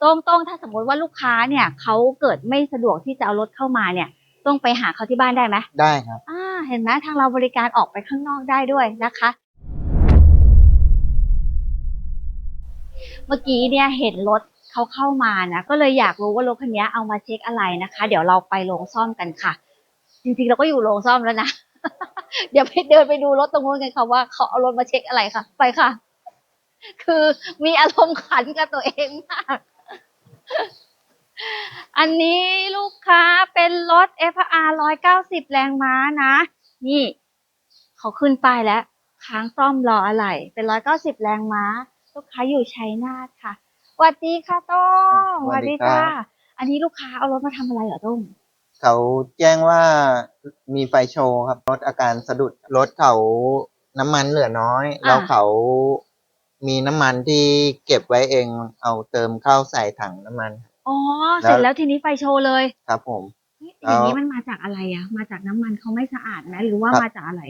ตรงตรงถ้าสมมติว่าลูกค้าเนี่ยเขาเกิดไม่สะดวกที่จะเอารถเข้ามาเนี่ย ต้องไปหาเขาที่บ้านได้ไหมได้ครับ อ่า เห็นไหมทางเราบริการออกไปข้างนอกได้ด้วยนะคะ เมื่อกี้เนี่ยเห็นรถเขาเข้ามานะก็เลยอยากรู้ว่ารถคันนี้เอามาเช็คอะไรนะคะ เดี๋ยวเราไปโรงซ่อมกันค่ะ จริงๆเราก็อยู่โรงซ่อมแล้วนะ เดี๋ยวไปเดินไปดูรถตรงนู้นกันค่ะว่าเขาเอารถมาเช็คอะไรค่ะ ไปค่ะ คือมีอารมณ์ขันกับตัวเองมาก อันนี้ลูกค้าเป็นรถ FR 190 แรงม้านะ นี่เขาขึ้นป้ายแล้ว ค้างซ่อมรออะไร เป็น 190 แรงม้า ลูกค้าอยู่ชัยนาทค่ะสวัสดีค่ะโต้งสวัสดีครับจ้าอันนี้ลูกค้าเอารถมาทำอะไรเหรอโต้งเขาแจ้งว่ามีไฟโชว์ครับ รถอาการสะดุดรถเขาน้ำมันเหลือน้อย แล้วเขา มีน้ำมันที่เก็บไว้เองเอาเติมเข้าใส่ถังน้ำมัน อ๋อแล้วเสร็จแล้วทีนี้ไฟโชว์เลยครับผม เฮ้ยอย่างนี้แล้วมันมาจากอะไรอะมาจากน้ำมันเขาไม่สะอาดไหมหรือว่าครับ มาจากอะไร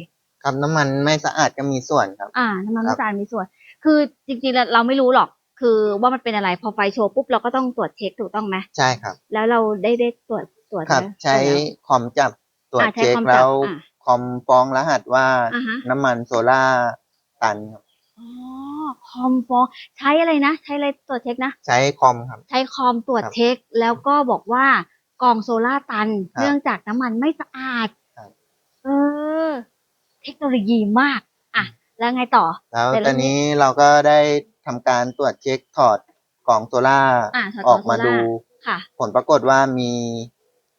ครับน้ำมันไม่สะอาดก็มีส่วนครับ อ่าน้ำมันครัไม่บสะอาดมีส่วน คือจริงๆแล้วเราไม่รู้หรอก คือว่ามันเป็นอะไร พอไฟโชว์ปุ๊บเราก็ต้องตรวจเช็คถูกต้องไหมใช่ครับ แล้วเราได้ได้ตรวจตรวจครับแล้วใช้แล้ว คอมจับตรวจอ่าใช้เช็คคอมจับแล้วอ่า คอมฟ้องรหัสว่าอ่าฮะ น้ำมันโซล่าตันครับอ๋อ คอมฟองใช้อะไรนะ ใช้อะไรตรวจเช็คนะ ใช้คอมครับ ใช้คอมตรวจครับเช็ค แล้วก็บอกว่ากล่องโซล่าร์ตันครับเนื่องจากน้ำมันไม่สะอาดครับเออ เทคโนโลยีมาก อะ แล้วไงต่อ แล้วแต่ตเรื่ออนงนี้นี้เราก็ได้ทำการตรวจเช็คถอดกล่องโซล่าอ่าถอดออกมากล่องโซล่าดูค่ะผลปรากฏว่ามี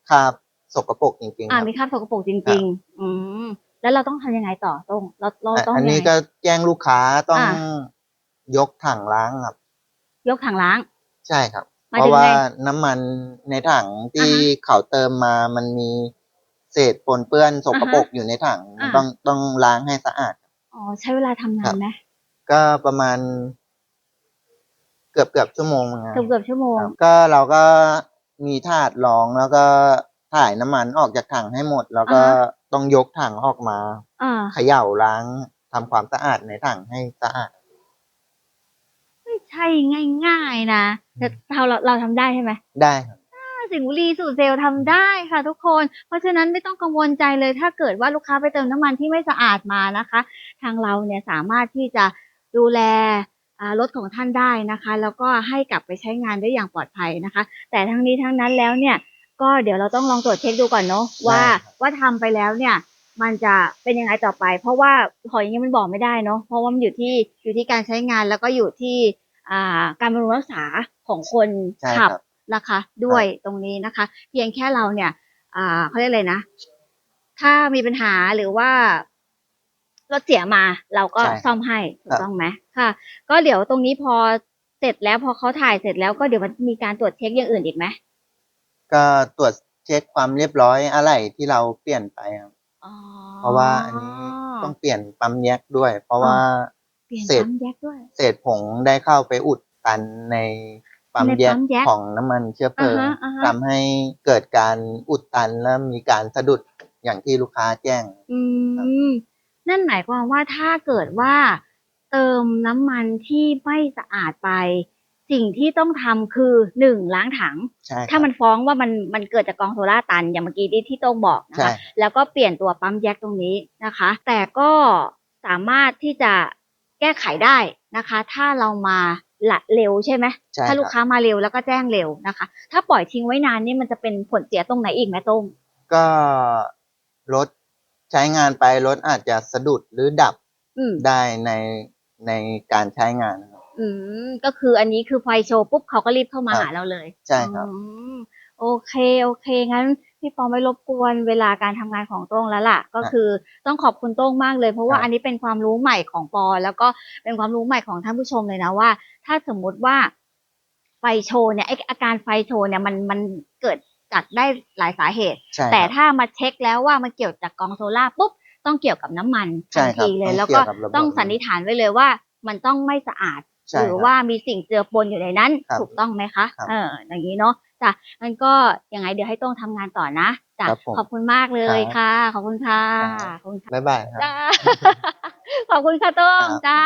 คราบสกปรกจริงๆคอ่ารับมีคราบสกปรกจริง ๆ อืมแล้วเราต้องทำยังไงต่อต้องเราเราอะต้องอันยังนี้ไงก็แจ้งลูกค้าต้องอ่า ยกถังล้างครับ ยกถังล้าง ใช่ครับ หมายเพถึงราะว่าไงน้ำมันในถังที่อ่าฮะเขาเติมมามันมีเศษปนเปื้อนสกปรกอยู่ในถังอ่า ต้องต้องล้างให้สะอาด อ๋อใช้เวลาทำนาครันบ ไหมก็ประมาณเกือบเกือบชั่วโมงนะเกือบเกือบชั่วโมงครับก็เราก็มีถาดรองแล้วก็ถ่ายน้ำมันออกจากถังให้หมด แล้วก็อ่าฮะ ต้องยกถังออกมาอ่า เขย่าล้างทำความสะอาดในถังให้สะอาดไม่ใช่ ง่าย ๆ นะแต่เราเราเราทำได้ใช่ไหมได้ครับ สิงห์บุรีสูตรเซลล์ทำได้ค่ะทุกคน เพราะฉะนั้นไม่ต้องกังวลใจเลยถ้าเกิดว่าลูกค้าไปเติมน้ำมันที่ไม่สะอาดมานะคะ ทางเราเนี่ยสามารถที่จะดูแลอ่ารถของท่านได้นะคะ แล้วก็ให้กลับไปใช้งานได้อย่างปลอดภัยนะคะ แต่ทั้งนี้ทั้งนั้นแล้วเนี่ย ก็เดี๋ยวเราต้องลองตรวจเช็คดูก่อนเนาะว่าได้ครับ ว่าทำไปแล้วเนี่ย มันจะเป็นยังไงต่อไป เพราะว่าของอย่างนี้มันบอกไม่ได้เนาะเพราะว่ามันอยู่ที่อยู่ที่การใช้งานแล้วก็อยู่ที่ อ่าการบำรุงรักษาของคนใช่ขับครับนะคะด้วยตรงนี้นะคะ เพียงแค่เราเนี่ย อ่าเขาเรียกอะไรนะ ถ้ามีปัญหาหรือว่ารถเสียมาเราก็ใช่ครับซ่อมให้ถูครักบต้องไหมค่ะ ก็เดี๋ยวตรงนี้พอเสร็จแล้วพอเขาถ่ายเสร็จแล้วก็เดี๋ยวมันมีการตรวจเช็คอย่างอื่นอีกไหมก็ตรวจเช็คความเรียบร้อยอะไรที่เราเปลี่ยนไปครับ อ๋อ เพราะว่าอันนี้ต้องเปลี่ยนปั๊มแยกด้วย เพราะว่าเป ลี่ยนเศษปั๊มแยกด้วย เศษผงได้เข้าไปอุดตันในปั๊มในแยกปั๊มแยกของน้ำมันเชื้อเพลิงอ่าฮะอ่าฮะ ทำให้เกิดการอุดตันและมีการสะดุดอย่างที่ลูกค้าแจ้ง อืมนั่นหมายความว่าถ้าเกิดว่าเติมน้ำมันที่ไม่สะอาดไป สิ่งที่ต้องทำคือหนึ่งล้างถัง ใช่ครับถ้ามันฟ้องว่ามันมันเกิดจากกองโซล่าร์ตันอย่างเมื่อกี้ที่ที่โต้งบอกนะใช่คะ แล้วก็เปลี่ยนตัวปั๊มแยกตรงนี้นะคะ แต่ก็สามารถที่จะ แก้ไขได้นะคะ ถ้าเรามาละเร็วใช่ไหมใช่ถ้าลูกครับค้ามาเร็วแล้วก็แจ้งเร็วนะคะ ถ้าปล่อยทิ้งไว้นานนี่มันจะเป็นผลเสียตรงไหนอีกไหมโต้งก็รถใช้งานไปรถอาจจะสะดุดหรือดับอืมได้ในในการใช้งานนะครับ อืมก็คืออันนี้คือไฟโชว์ปุ๊บเขาก็รีบเข้ามาครับ หาเราเลย ใช่ครับ อืมโอเค โอเค งั้น พี่ปอไม่รบกวนเวลาการทำงานของโต้งแล้วล่ะ ก็คือต้องขอบคุณโต้งมากเลย เพราะว่าครับอันนี้เป็นความรู้ใหม่ของปอ แล้วก็เป็นความรู้ใหม่ของท่านผู้ชมเลยนะว่า ถ้าสมมุติว่าไฟโชว์เนี่ยไออาการไฟโชว์เนี่ยมันมันเกิดจากได้หลายสาเหตุใช่แต่ครับถ้ามาเช็คแล้วว่ามันเกี่ยวจากกองโซล่าร์ปุ๊บต้องเกี่ยวกับน้ำมันใช่ทันครับทีเลยต้องแล้วเกี่ก็ยวกับระบบต้องสันนิษฐานไว้เลยว่า มันต้องไม่สะอาดใช่หรือครับว่ามีสิ่งเจือปนอยู่ในนั้นครับถูกต้องไหมคะครับเอออย่างนี้เนาะ จ้ะงั้นก็ยังไงเดี๋ยวให้โต้งทำงานต่อนะจ้ะครับผมขอบคุณมากเลยครับค่ะ ขอบคุณค่ะครับ ขอบคุณค่ะบ๊ายบายครับ จ้า ขอบคุณค่ะโต้งครับ จ้า